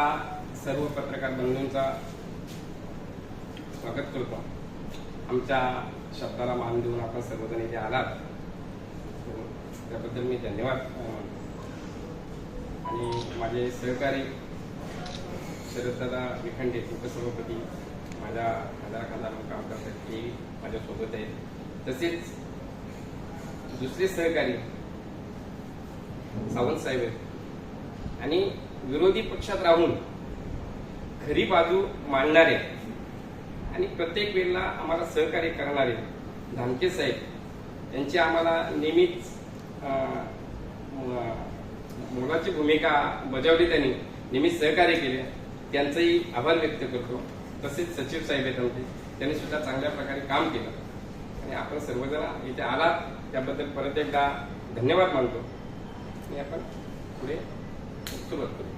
आपला सर्व पत्रकार बंधूंचा स्वागत करतो. आमच्या शब्दाला मान देऊन आपण सर्वजण इथे आलात. त्याबद्दल मी धन्यवाद. आणि माझे सहकारी शरददादा विखंडे उपसभापती माझ्या खासदार काम करतात ते माझ्यासोबत आहेत. तसेच दुसरे सहकारी सावंत साहेब आहेत. आणि विरोधी पक्षात राहून खरी बाजू मांडणारे आणि प्रत्येक वेळेला आम्हाला सहकार्य करणारे धामके साहेब यांची आम्हाला नेहमीच मोलाची भूमिका बजावली त्यांनी नेहमीच सहकार्य केले. त्यांचंही आभार व्यक्त करतो. तसेच सचिव साहेब आहेत आमचे. त्यांनी सुद्धा चांगल्या प्रकारे काम केलं. आणि आपण सर्वजण इथे आलात. त्याबद्दल परत एकदा धन्यवाद मानतो. आणि आपण पुढे सुरुवात करू.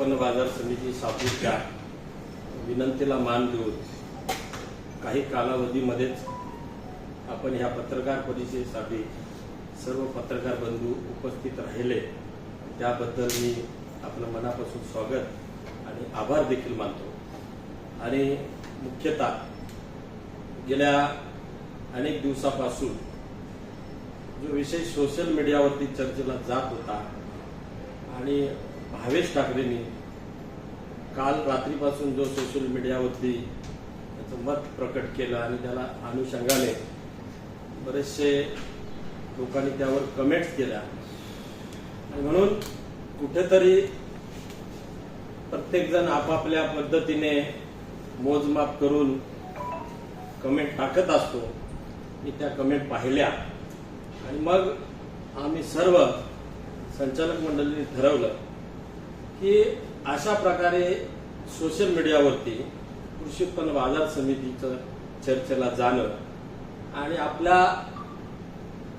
उत्पन्न बाजार समिती सापूरच्या विनंतीला मान देऊन काही कालावधीमध्येच आपण ह्या पत्रकार परिषदेसाठी सर्व पत्रकार बंधू उपस्थित राहिले. त्याबद्दल मी आपलं मनापासून स्वागत आणि आभार देखील मानतो. आणि मुख्यतः गेल्या अनेक दिवसापासून जो विषय सोशल मीडियावरती चर्चेला जात होता आणि भावेश ठाकरेंनी काल रात्रीपासून जो सोशल मीडियावरती त्याचं मत प्रकट केलं आणि त्याला अनुषंगाने बरेचसे लोकांनी त्यावर कमेंट्स केल्या. आणि म्हणून कुठेतरी प्रत्येकजण आपापल्या पद्धतीने मोजमाप करून कमेंट टाकत असतो. मी त्या कमेंट पाहिल्या. आणि मग आम्ही सर्व संचालक मंडळीने ठरवलं की अशा प्रकारे सोशल मीडियावरती कृषी उत्पन्न बाजार समितीचं चर्चेला जाणं आणि आपल्या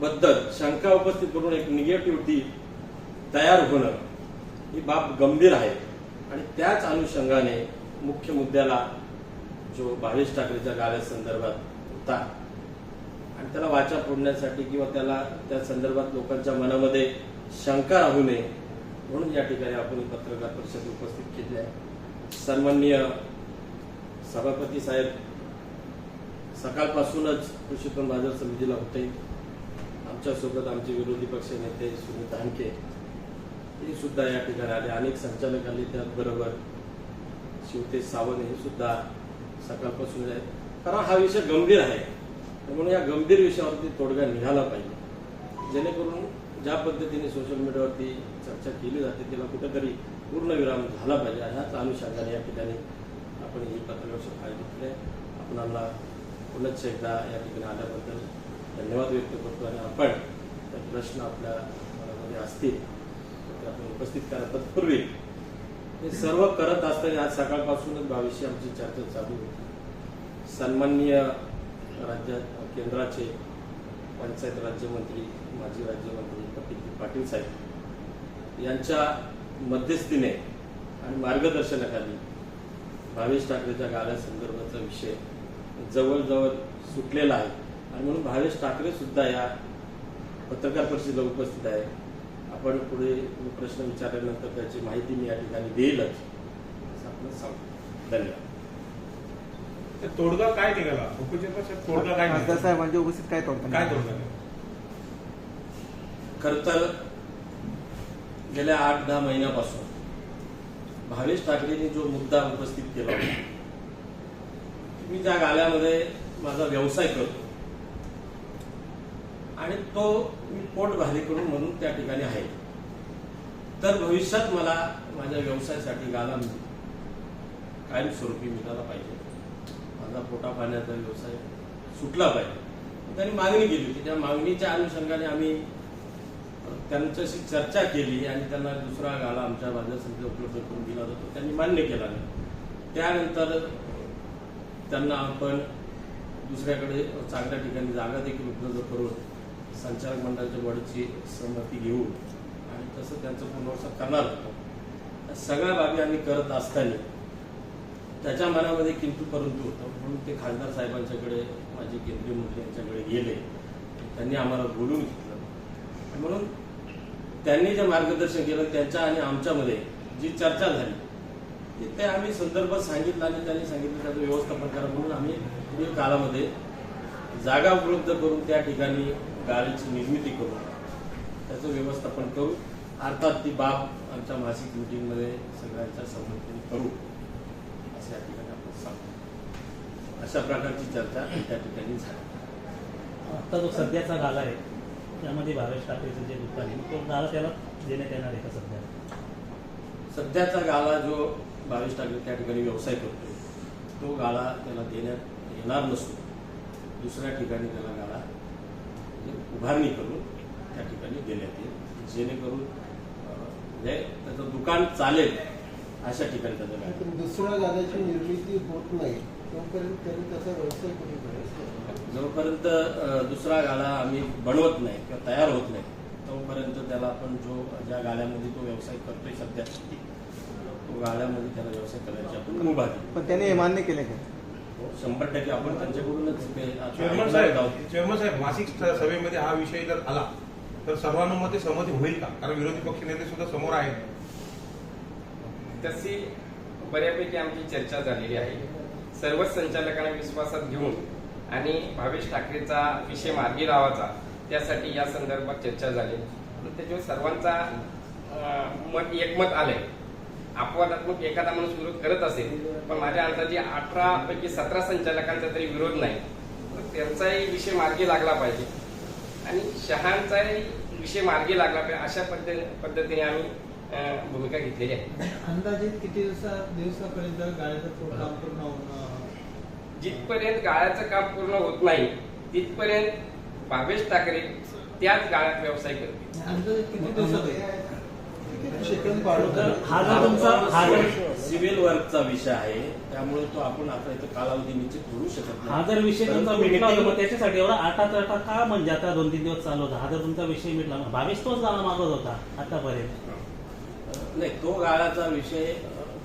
बद्दल शंका उपस्थित करून एक निगेटिव्हिटी तयार होणं ही बाब गंभीर आहे. आणि त्याच अनुषंगाने मुख्य मुद्द्याला जो भावेश ठाकरेच्या गाड्यासंदर्भात होता आणि त्याला वाचा फोडण्यासाठी किंवा त्याला त्या संदर्भात लोकांच्या मनामध्ये शंका राहू नये म्हणून या ठिकाणी आपण पत्रकार परिषद उपस्थित केली आहे. सन्माननीय सभापती साहेब सकाळपासूनच कृषी उत्पन्न बाजार समितीला होते. आमच्यासोबत आमचे विरोधी पक्ष नेते सुनील धानके हे सुद्धा या ठिकाणी आले. अनेक संचालक आले त्याचबरोबर शिवतेज सावंत हे सुद्धा सकाळपासून आहेत. कारण हा विषय गंभीर आहे. म्हणून या गंभीर विषयावरती तोडगा निघाला पाहिजे. जेणेकरून ज्या पद्धतीने सोशल मीडियावरती चर्चा केली जाते तिला कुठेतरी पूर्णविराम झाला पाहिजे. ह्याच अनुषंगाने या ठिकाणी आपण ही पत्रकार आयोजित आहे आपणाला पुनश्च एकदा या ठिकाणी आल्याबद्दल धन्यवाद व्यक्त करतो आणि आपण त्या प्रश्न आपल्या मनामध्ये असतील तर ते आपण उपस्थित करा तत्पूर्वी हे सर्व करत असताना आज सकाळपासूनच बावीसशे आमची चर्चा चालू होती. सन्माननीय राज्य केंद्राचे पंचायत राज्यमंत्री माजी राज्यमंत्री कपिल पाटील साहेब. यांच्या मध्यस्थीने आणि मार्गदर्शनाखाली भावेश ठाकरेच्या गाड्या संदर्भाचा विषय जवळजवळ सुटलेला आहे आणि म्हणून भावेश ठाकरे सुद्धा या पत्रकार परिषदेला उपस्थित आहे आपण पुढे प्रश्न विचारल्यानंतर त्याची माहिती मी या ठिकाणी देईलच असं आपण सांगतो धन्यवाद तर तोडगा काय निघाला तोडगा काय? साहेबांच्या उपस्थित काय तोडगा काय? तोडगा? खर तर गेल्या आठ दहा महिन्यापासून भावेश ठाकरेंनी जो मुद्दा उपस्थित केला होता मी ज्या गाल्यामध्ये माझा व्यवसाय करतो. आणि तो मी पोट करून म्हणून त्या ठिकाणी आहे. तर भविष्यात मला माझ्या व्यवसायासाठी गाला कायमस्वरूपी मिळाला पाहिजे. माझा पोटा पाण्याचा व्यवसाय सुटला पाहिजे. त्यांनी मागणी केली होती. त्या मागणीच्या अनुषंगाने आम्ही त्यांच्याशी चर्चा केली आणि त्यांना दुसरा गाला आमच्या बाजार उपलब्ध करून दिला जातो. त्यांनी मान्य केला नाही त्यानंतर त्यांना आपण दुसऱ्याकडे चांगल्या ठिकाणी जागा देखील उपलब्ध करून संचालक मंडळाच्या बॉडीची सहमती घेऊ आणि तसं त्यांचं पुनर्वसन करणार होतो सगळ्या बाबी आम्ही करत असताना त्याच्या मनामध्ये किंतु परंतु होतं म्हणून ते खासदार साहेबांच्याकडे माझे केंद्रीय मंत्री यांच्याकडे गेले. त्यांनी आम्हाला बोलून घेतलं. म्हणून त्यांनी जे मार्गदर्शन केलं त्यांच्या आणि आमच्यामध्ये जी चर्चा झाली ती ते आम्ही संदर्भ सांगितला आणि त्यांनी सांगितलं त्याचं व्यवस्थापन करा म्हणून आम्ही पुढील काळामध्ये जागा उपलब्ध करून त्या ठिकाणी गाळीची निर्मिती करू. त्याचं व्यवस्थापन करू. अर्थात ती बाब आमच्या मासिक मिटिंगमध्ये सगळ्यांच्या संमतीने करू. असं या ठिकाणी आपण सांगतो. अशा प्रकारची चर्चा त्या ठिकाणी झाली. आता जो सध्याचा गाला आहे त्यामध्ये भावेश ठाकरेचं जे दुकान आहे तो गाला त्याला देण्यात येणार आहे का सध्या? सध्याचा गाळा जो बावीस ठाकरे त्या ठिकाणी व्यवसाय करतो तो गाळा त्याला देण्यात येणार नसून दुसऱ्या ठिकाणी त्याला गाळा म्हणजे उभारणी करून त्या ठिकाणी देण्यात येईल जेणेकरून म्हणजे त्याचं दुकान चालेल अशा ठिकाणी त्याचं दुसऱ्या गाण्याची निर्मिती होत नाही. तोपर्यंत त्यांनी त्याचा व्यवसाय कुठे करायचा? जोपर्यंत दुसरा गाळा आम्ही बनवत नाही किंवा तयार होत नाही तोपर्यंत त्याला आपण जो ज्या गाळ्यामध्ये तो व्यवसाय करतोय सध्या तो गाळ्यामध्ये त्याला व्यवसाय करायची आपण मुभा पण त्याने हे मान्य केले का? शंभर टक्के आपण त्यांच्याकडूनच चेअरमन. साहेब चेअरमन साहेब मासिक सभेमध्ये हा विषय जर आला तर सर्वानुमते सहमती होईल का? कारण विरोधी पक्ष नेते सुद्धा समोर आहेत. तशी बऱ्यापैकी आमची चर्चा झालेली आहे. सर्वच संचालकांना विश्वासात घेऊन आणि भावेश ठाकरेचा विषय मार्गी लावायचा त्यासाठी या संदर्भात चर्चा झाली. त्याच्यावर सर्वांचा मत एकमत आलंय. अपवादात्मक एखादा माणूस विरोध करत असेल पण माझ्या अंदाजे अठरा पैकी सतरा संचालकांचा तरी विरोध नाही. तर त्यांचाही विषय मार्गी लागला पाहिजे. आणि शहांचाही विषय मार्गी लागला पाहिजे अशा पद्धती पद्धतीने आम्ही भूमिका घेतलेली आहे. अंदाजे किती दिवसा दिवसापर्यंत गाड्याचं काम पूर्ण होणं जिथपर्यंत गाळ्याचं काम पूर्ण होत नाही तिथपर्यंत भावेश ठाकरे त्याच गाळ्यात व्यवसाय करतील. हा तुमचा हा सिव्हिल वर्कचा विषय आहे त्यामुळे तो आपण आता इथं कालावधी निश्चित करू शकत हा जर विषय तुमचा मिटला होता मग त्याच्यासाठी एवढा आठा तटा का म्हणजे आता दोन तीन दिवस चालू होता? हा जर तुमचा विषय मिटला मग भावेश तोच गाळा मागत होता आतापर्यंत. नाही तो गाळाचा विषय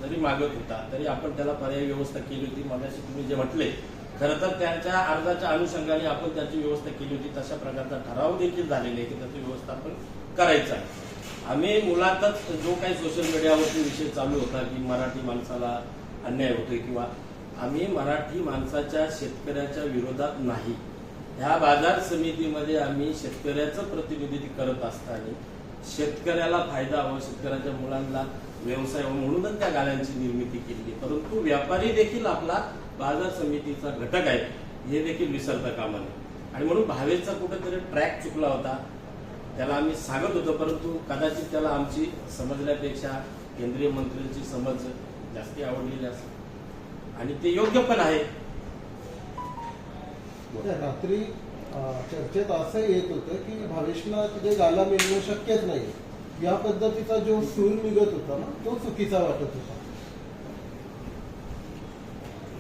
जरी मागत होता तरी आपण त्याला पर्याय व्यवस्था केली होती. मगाशी तुम्ही जे म्हटले खरं तर त्यांच्या अर्जाच्या अनुषंगाने आपण त्याची व्यवस्था केली होती. तशा प्रकारचा ठराव देखील झालेला आहे की त्याचं व्यवस्थापन करायचं आहे. आम्ही मुलातच जो काही सोशल मीडियावरती विषय चालू होता की मराठी माणसाला अन्याय होतोय किंवा आम्ही मराठी माणसाच्या शेतकऱ्याच्या विरोधात नाही. ह्या बाजार समितीमध्ये आम्ही शेतकऱ्याचं प्रतिनिधित्व करत असताना शेतकऱ्याला फायदा हवा शेतकऱ्याच्या मुलांना व्यवसाय म्हणूनच त्या गाड्यांची निर्मिती केली परंतु व्यापारी देखील आपला बाजार समितीचा घटक आहे. हे देखील विसरता कामा नये. आणि म्हणून भावेचा कुठेतरी ट्रॅक चुकला होता. त्याला आम्ही सांगत होतो परंतु कदाचित त्याला आमची समजण्यापेक्षा केंद्रीय मंत्र्यांची समज जास्ती आवडलेली असेल. आणि ते योग्य पण आहे. रात्री चर्चेत असं येत होतं की भावेशला तिथे गाला मिळणं शक्यच नाही या पद्धतीचा जो सूर निघत होता ना तो चुकीचा वाटत होता.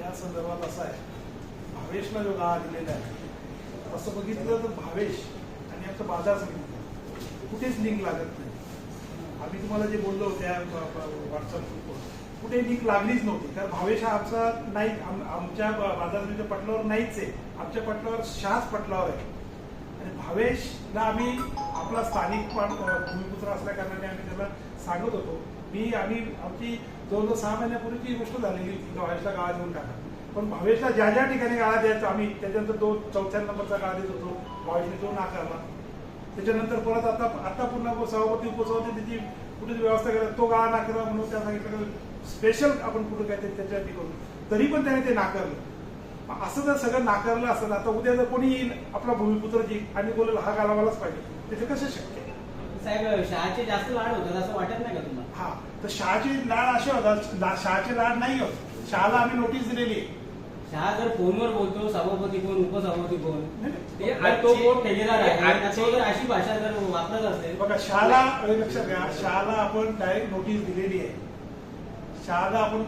या संदर्भात असा आहे. भावेशला जो गाळा दिलेला आहे असं बघितलं तर भावेश आणि आमचं बाजार समिती कुठेच लिंक लागत नाही. आम्ही तुम्हाला जे बोललो त्या व्हॉट्सअप ग्रुपवर कुठे लिंक लागलीच नव्हती. कारण भावेश हा आमचा नाही आमच्या बाजार समितीच्या पटलावर नाहीच आहे. आमच्या पटलावर शहाच पटलावर आहे. भावेशला आम्ही आपला स्थानिक पण भूमिपुत्र असल्या कारणाने आम्ही त्याला सांगत होतो. मी आम्ही आमची जवळजवळ सहा महिन्यापूर्वीची ती गोष्ट झालेली होती भावेशला गाळा देऊन टाका. पण भावेशला ज्या ज्या ठिकाणी गाळा द्यायचा आम्ही त्याच्यानंतर तो चौथ्या नंबरचा गाळा देत होतो भावेशने तो नाकारला. त्याच्यानंतर परत आता आता पुन्हा सभापती उपसभापती त्याची कुठेच व्यवस्था करा तो गाळा नाकारला म्हणून त्या सांगितलं स्पेशल आपण कुठं काहीतरी त्याच्यासाठी करू. तरी पण त्याने ते नाकारलं. असं जर सगळं नाकारलं असेल आता उद्या जर कोणी येईल आपला भूमिपुत्र जी आणि बोलेल हा मलाच पाहिजे. त्याचं कसं शक्य आहे? साहेब शहाचे जास्त लाड होतात असं वाटत नाही का तुम्हाला? हा तर शहाचे लाड असे होतात शहाचे लाड नाही होत. शहाला आम्ही नोटीस दिलेली आहे. शहा जर फोनवर बोलतो सभापती कोण उपसभापती कोण. ते तर कोण? ठेकेदार आहे. तो जर अशी भाषा जर वापरत असेल बघा शहाला हे लक्षात घ्या शहाला आपण डायरेक्ट नोटीस दिलेली आहे. शहाला आपण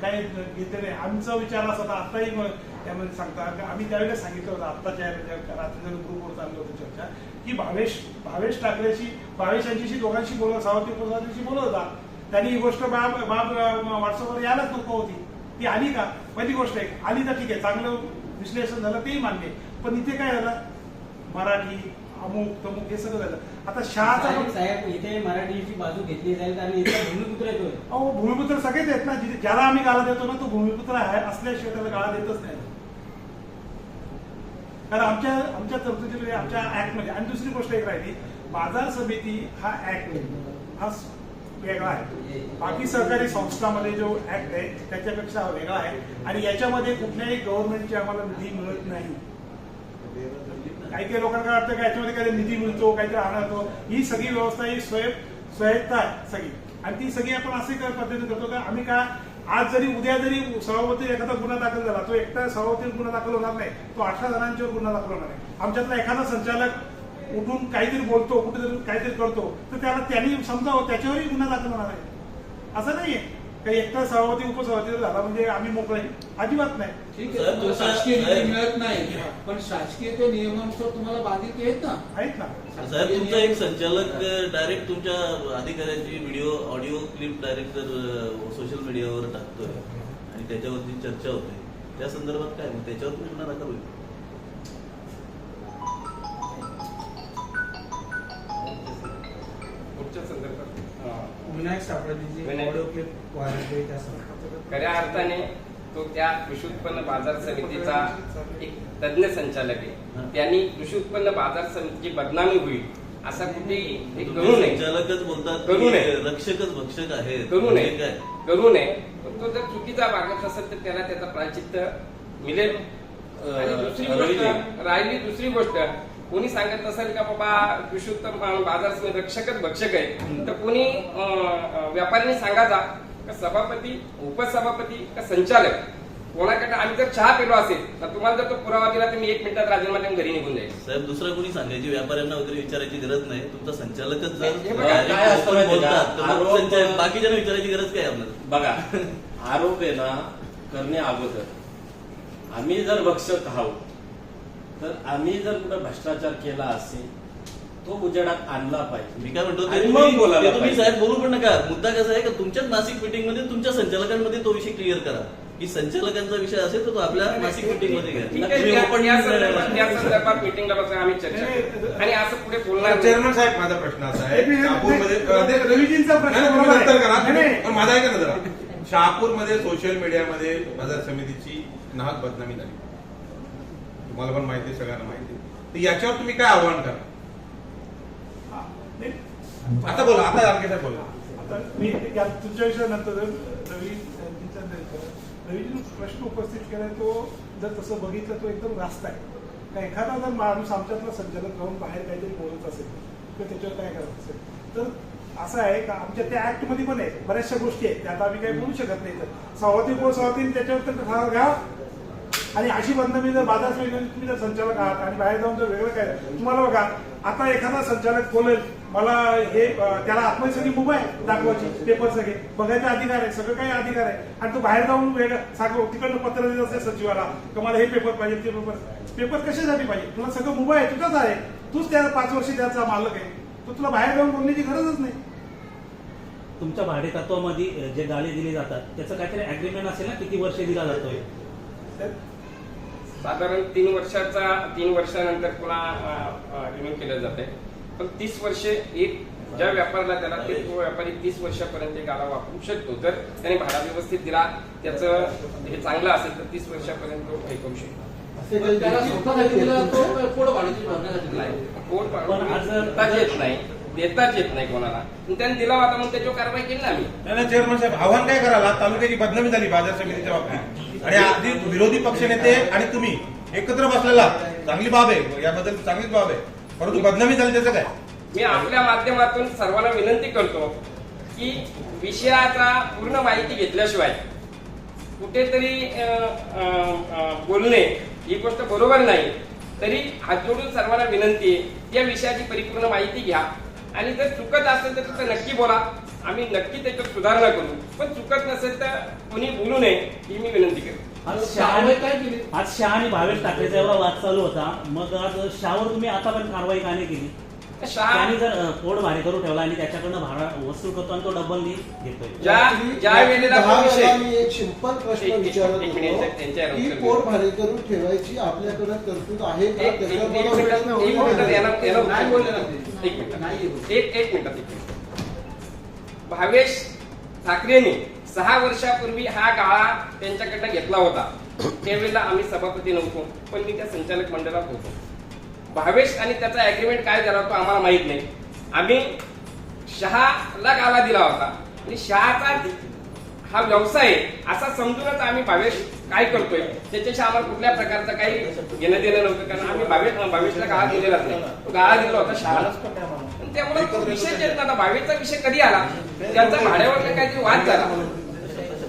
काय घेतले नाही. आमचा विचार असा होता आत्ताही त्यामध्ये सांगता. का आम्ही त्यावेळेला सांगितलं होतं आत्ताच्या याच्या रात्री ग्रुपवर चाललो होतं चर्चा की भावेश भावेश ठाकरेशी भावेश यांच्याशी दोघांशी बोलत सावती उपसावतीशी बोलत होता. त्यांनी ही गोष्ट बाब बाब व्हॉट्सअपवर यायलाच नको होती. ती आली का? पहिली गोष्ट आहे आली तर ठीक आहे चांगलं विश्लेषण झालं तेही मान्य पण इथे काय झालं? मराठी अमुक तमुक हे सगळं झालं. आता शहाचा साहेब साहेब इथे मराठीची बाजू घेतली जाईल आणि इथला भूमिपुत्र येतोय अहो भूमिपुत्र सगळेच आहेत ना जिथे ज्याला आम्ही गाळा देतो ना तो भूमिपुत्र आहे असल्याशिवाय त्याला गाळा देतच नाही. कारण आमच्या आमच्या तरतुदीमध्ये आमच्या ऍक्टमध्ये आणि दुसरी गोष्ट एक राहिली बाजार समिती हा ऍक्ट हा वेगळा आहे. बाकी सहकारी संस्थामध्ये जो ऍक्ट आहे त्याच्यापेक्षा हा वेगळा आहे. आणि याच्यामध्ये कुठल्याही गव्हर्नमेंटची आम्हाला निधी मिळत नाही. काही काही लोकांना वाटतं का याच्यामध्ये काही निधी मिळतो काहीतरी आणतो ही सगळी व्यवस्था ही स्वयं स्वायत्त आहे सगळी. आणि ती सगळी आपण असे काय पद्धतीने करतो का आम्ही का आज जरी उद्या जरी सभापती एखादा गुन्हा दाखल झाला तो एकटा सभापती गुन्हा दाखल होणार नाही तो अठरा जणांच्यावर गुन्हा दाखल होणार आहे आमच्यातला एखादा संचालक उठून काहीतरी बोलतो कुठेतरी काहीतरी करतो तर त्याला त्यांनी समजावं त्याच्यावरही गुन्हा दाखल होणार आहे. असं नाहीये. काही एकटा सभापती उपसभापती जर झाला म्हणजे आम्ही मोकळे अजिबात नाही. ठीक आहे. तुमचा- शासकीय निधी मिळत नाही. पण शासकीय ते नियमानुसार तुम्हाला बाधित आहेत ना? आहेत ना. साहेब तुमचा एक संचालक डायरेक्ट तुमच्या अधिकाऱ्याची व्हिडिओ ऑडिओ क्लिप डायरेक्ट जर सोशल मीडियावर टाकतोय. आणि त्याच्यावरती चर्चा होते. त्या संदर्भात काय? मग त्याच्यावर तुम्ही गुन्हा दाखल होईल. विनायक. ऑडिओ क्लिप व्हायरल संदर्भात. खऱ्या अर्थाने तो त्या कृषी उत्पन्न बाजार समितीचा एक तज्ञ संचालक आहे. त्यांनी कृषी उत्पन्न बाजार समितीची बदनामी होईल असा कुठेही एक करू नये. संचालकच बोलतात करू की नये. रक्षकच भक्षक आहेत. करू नये. करू नये. पण तो जर चुकीचा वागत असेल तर त्याला त्याचा प्राचित्य मिळेल. दुसरी गोष्ट राहिली दुसरी गोष्ट. कोणी सांगत असेल का बाबा कृषी उत्पन्न बाजार रक्षकच भक्षक आहे? तर कोणी व्यापाऱ्यांनी सांगायचा का सभापती उपसभापती का संचालक? कोणाकडे आम्ही जर चहा पेलो असेल तर तुम्हाला जर तो पुरावा दिला तर मी एक मिनिटात राजीनामा देऊन घरी निघून जाईल. साहेब दुसरं कोणी सांगायची व्यापाऱ्यांना वगैरे विचारायची गरज नाही. तुमचा संचालकच जर हे बाकीच्यांना विचारायची गरज काय आपल्याला? बघा आरोप आहे ना करणे अगोदर. आम्ही जर भक्षक आहोत तर आम्ही जर कुठं भ्रष्टाचार केला असेल तो उजेडात आणला पाहिजे मी काय म्हणतो ते आणि तुम्ही- मग बोलायला ते तुम्ही पाहिजे. साहेब बोलू पण नका मुद्दा कसा आहे का तुमच्याच नाशिक मीटिंगमध्ये तुमच्या संचालकांमध्ये तो विषय क्लिअर करा की संचालकांचा विषय असेल तर तो आपल्या नाशिक मीटिंगमध्ये घ्या ठीक आहे तुम्ही त्या- open- त्या संदर्भात त्या संदर्भात मिटिंगला बसून आम्ही चर्चा करू. आणि असं पुढे बोलणार नाही. चेअरमन साहेब माझा प्रश्न असा आहे एक मिनिट, शहापूरमध्ये नाही, नाही, रवीजींचा प्रश्न नाही, नाही, तुम्ही बरोबर आहे. नंतर करा नाही, नाही. पण माझा ऐका ना जरा शहापूरमध्ये सोशल मीडियामध्ये बाजार समितीची नाहक बदनामी झाली तुम्हाला पण माहिती आहे सगळ्यांना माहिती आहे. तर याच्यावर तुम्ही काय आव्हान करा. आता बोला आता जानके साहेब बोला? आता मी तुमच्या विषयानंतर रवी यांचा रवीजीने प्रश्न उपस्थित केलाय तो जर तसं बघितलं तो एकदम रास्त आहे. का एखादा जर माणूस आमच्यातला संचालक राहून बाहेर काहीतरी बोलत असेल किंवा त्याच्यावर काय करत असेल? तर असं आहे का आमच्या त्या ऍक्टमध्ये पण आहे बऱ्याचशा गोष्टी आहेत त्या आता आम्ही काही बोलू शकत नाही तर. सभापती उपसभापती त्याच्यावर तर घ्या. आणि अशी बंधमी जर बाजार समितीमध्ये तुम्ही जर संचालक आहात आणि बाहेर जाऊन जर वेगळं काय तुम्हाला बघा आता एखादा संचालक बोलेल मला हे त्याला आतमध्ये सगळी मुभा आहे दाखवायची पेपर सगळे. बघायचा अधिकार आहे सगळं काही अधिकार आहे. आणि तो बाहेर जाऊन वेगळं साखर तिकडनं पत्र देत असेल सचिवाला की मला हे पेपर पाहिजे ते पेपर पेपर कशासाठी पाहिजे? तुला सगळं मुभा आहे तुझाच आहे. तूच त्या पाच वर्षी त्याचा मालक आहे. तर तुला बाहेर जाऊन बोलण्याची गरजच नाही. तुमच्या भाडे तत्वामध्ये जे गाळे दिले जातात त्याचं काहीतरी अग्रीमेंट असेल ना किती वर्ष दिला जातोय? साधारण तीन वर्षाचा तीन वर्षानंतर पुन्हा रिन्यू केलं जाते पण तीस वर्षे एक ज्या व्यापाऱ्याला त्याला ते तो व्यापारी तीस वर्षापर्यंत गाडा वापरू शकतो. जर त्याने भाडा व्यवस्थित दिला त्याचं हे चांगलं असेल तर तीस वर्षापर्यंत तो हे करू शकतो. येत नाही. देताच येत नाही कोणाला. पण त्याने दिला होता म्हणून त्याच्यावर कारवाई केली ना आम्ही. नाही नाही, चेअरमन साहेब आव्हान काय करायला? तालुक्याची बदनामी झाली बाजार समितीच्या बाबतीत. आणि आधी विरोधी पक्षनेते आणि तुम्ही एकत्र बसलेला चांगली बाब आहे याबद्दल चांगलीच बाब आहे. परंतु बदनामी झाली त्याचं काय? मी आपल्या माध्यमातून सर्वांना विनंती करतो की विषयाचा पूर्ण माहिती घेतल्याशिवाय कुठेतरी अं, अं, बोलणे ही गोष्ट बरोबर नाही. तरी हात जोडून सर्वांना विनंती आहे या विषयाची परिपूर्ण माहिती घ्या. आणि जर चुकत असेल तर तिथं नक्की बोला. आम्ही नक्की त्याच्यात सुधारणा करू. पण चुकत नसेल तर कोणी बोलू नये ही मी विनंती करतो. आज कारवाई शहा काय केली? आज शहा आणि भावेश ठाकरेचा एवढा वाद चालू होता. मग आज शहावर तुम्ही आतापर्यंत कारवाई का नाही केली? शहा त्यांनी जर पोट भारी करून ठेवला आणि त्याच्याकडनं भाडा वसूल करतो आणि तो डबल घेतोय. ज्या ज्या वेळेला दहा तो विषय वेळा मी एक सिंपल प्रश्न विचारत एक मिनिट, होतो. त्यांच्या की उत्तर पोट देऊ. भाडे करून ठेवायची आपल्याकडे तरतूद आहे का? एक- एक- मिनिटात एक मिनिट. भावेश ठाकरेंनी सहा वर्षापूर्वी हा गाळा त्यांच्याकडनं घेतला होता. त्यावेळेला आम्ही सभापती नव्हतो पण मी त्या संचालक मंडळात होतो. भावेश आणि त्याचा अग्रीमेंट काय झाला तो आम्हाला माहीत नाही. आम्ही शहाला गाळा दिला होता. आणि शहाचा हा व्यवसाय असा समजूनच आम्ही भावेश काय करतोय त्याच्याशी आम्हाला कुठल्या प्रकारचं काही घेणं देणं नव्हतं कारण आम्ही भावेश भावेशला गाळा दिलेलाच नाही. तो गाळा दिला होता शहाला. त्यामुळे तो विषय नव्हता भावेशचा विषय कधी आला? त्यांचा भाड्यावरला काहीतरी वाद झाला.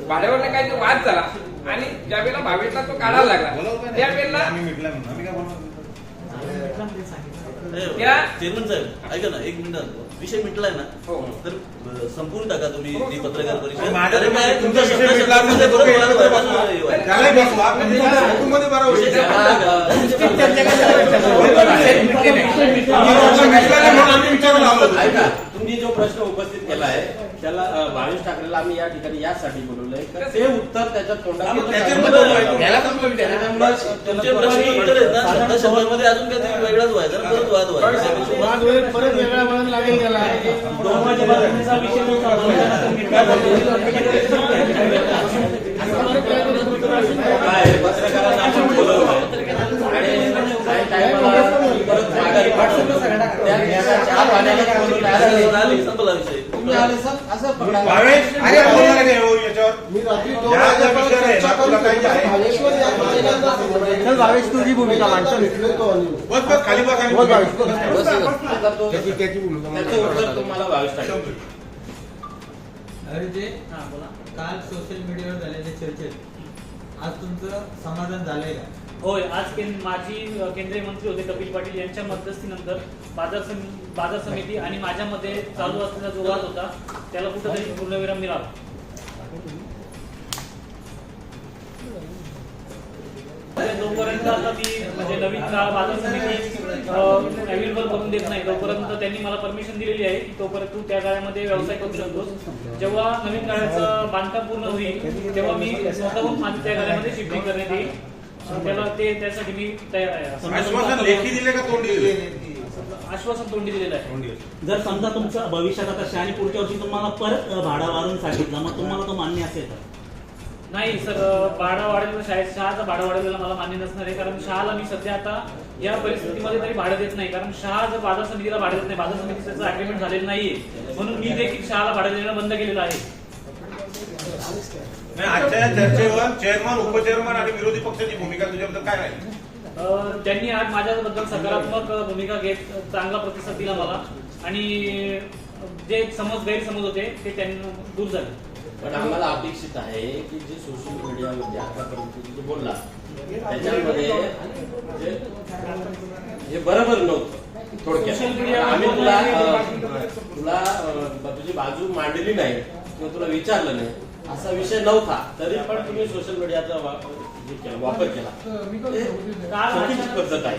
भाड्यावरला काहीतरी वाद झाला. आणि ज्यावेळेला भावेशला तो काढायला लागला त्यावेळेला त्या- चेअरमन साहेब ऐका ना एक मिनिट विषय मिटलाय ना? हो. तर संपवून टाका तुम्ही ती पत्रकार परिषद. बसवा. तुम्ही जो प्रश्न उपस्थित केला आहे त्याला भावेश ठाकरेला आम्ही या ठिकाणी यासाठी बोलवलंय. तर ते उत्तर त्याच्या तोंडात अजून काहीतरी वेगळाच व्हायचा ना परत वाद व्हायचा. वाद होईल, परत वेगळा वळण लागेल त्याला. पत्रकारांना भावेश, तुझी भूमिका मांड, खाली तुम्हाला अरे जे हा, बोला. काल सोशल मीडियावर झालेल्या चर्चेत आज तुमचं समाधान झालंय का होय आज माजी केंद्रीय मंत्री होते कपिल पाटील. यांच्या मध्यस्थीनंतर बाजार बाजार समिती आणि माझ्यामध्ये चालू असलेला जो वाद होता त्याला कुठेतरी पूर्णविराम मिळाला. जोपर्यंत आता ती म्हणजे नवीन बाजार समिती अवेलेबल करून देत नाही तोपर्यंत त्यांनी मला परमिशन दिलेली आहे की तोपर्यंत तू त्या गाळ्यामध्ये व्यवसाय करू शकतोस. जेव्हा नवीन गाळ्याचं बांधकाम पूर्ण होईल तेव्हा मी स्वतःहून माझ्या त्या गाळ्यामध्ये शिफ्टिंग करण्यात येईल. त्याला ते त्यासाठी मी तयार आहे. आश्वासन लेखी दिले का तोंडी दिले? आश्वासन तोंडी दिलेलं आहे. तोंडी दिले. जर समजा तुमचं भविष्यात आता शहाणी पुढच्या वर्षी तुम्हाला परत अ, भाडा वाढवून सांगितलं मग तुम्हाला तो मान्य असेल का? नाही सर भाडा वाढेल शाळेत शहाचा भाडा वाढवलेला मला मान्य नसणार आहे कारण शहाला मी सध्या आता या परिस्थितीमध्ये तरी भाडं देत नाही कारण शहा जर बाजार समितीला भाडं देत नाही बाजार समितीचं अग्रीमेंट झालेलं नाहीये म्हणून मी देखील शहाला भाडं देणं बंद केलेलं आहे. नाही आजच्या या चर्चेवर चेअरमन उपचेअरमन आणि विरोधी पक्षाची भूमिका तुझ्याबद्दल काय राहील? अ, त्यांनी आज माझ्याबद्दल सकारात्मक भूमिका घेत चांगला प्रतिसाद दिला मला. आणि जे समज गैरसमज होते ते त्यांना दूर झाले. पण आम्हाला अपेक्षित आहे की जे सोशल मीडियामध्ये आतापर्यंत तुम्ही बोलला त्याच्यामध्ये जे- हे बरोबर नव्हतं थोडक्यात. Social media आम्ही तुला अं, तुला अं, तुझी बाजू मांडली नाही. किंवा तुला विचारलं नाही असा विषय नव्हता. तरी पण तुम्ही सोशल मीडियाचा वापर हे केला वापर केला. हे काल चुकीची अचानक- पद्धत आहे.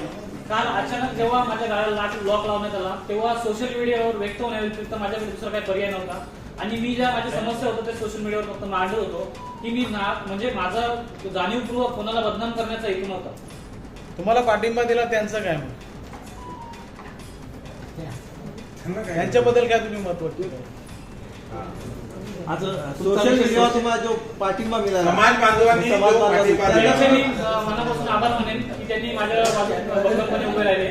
काल अचानक जेव्हा माझ्या गाड्याला लॉक लावण्यात आला तेव्हा सोशल मीडियावर व्यक्त होण्याव्यतिरिक्त माझ्याकडे दुसरा काही पर्याय नव्हता. आणि मी ज्या माझ्या समस्या होत्या त्या सोशल मीडियावर फक्त मांडत होतो की मी ना म्हणजे माझा जाणीवपूर्वक कोणाला बदनाम करण्याचा हेतू नव्हता. तुम्हाला पाठिंबा दिला त्यांचं काय मग? यांच्याबद्दल काय? तुम्ही मत वाटतं आज सोशल मीडियावर तुम्हाला जो पाठिंबा मिळाला समाज बांधवांनी जो समाज पाठिंबा बांधवांनी- दिला. त्याचे मी अं, मनापासून आभार मानेन की त्यांनी माझ्या बाजूने उभे राहिले.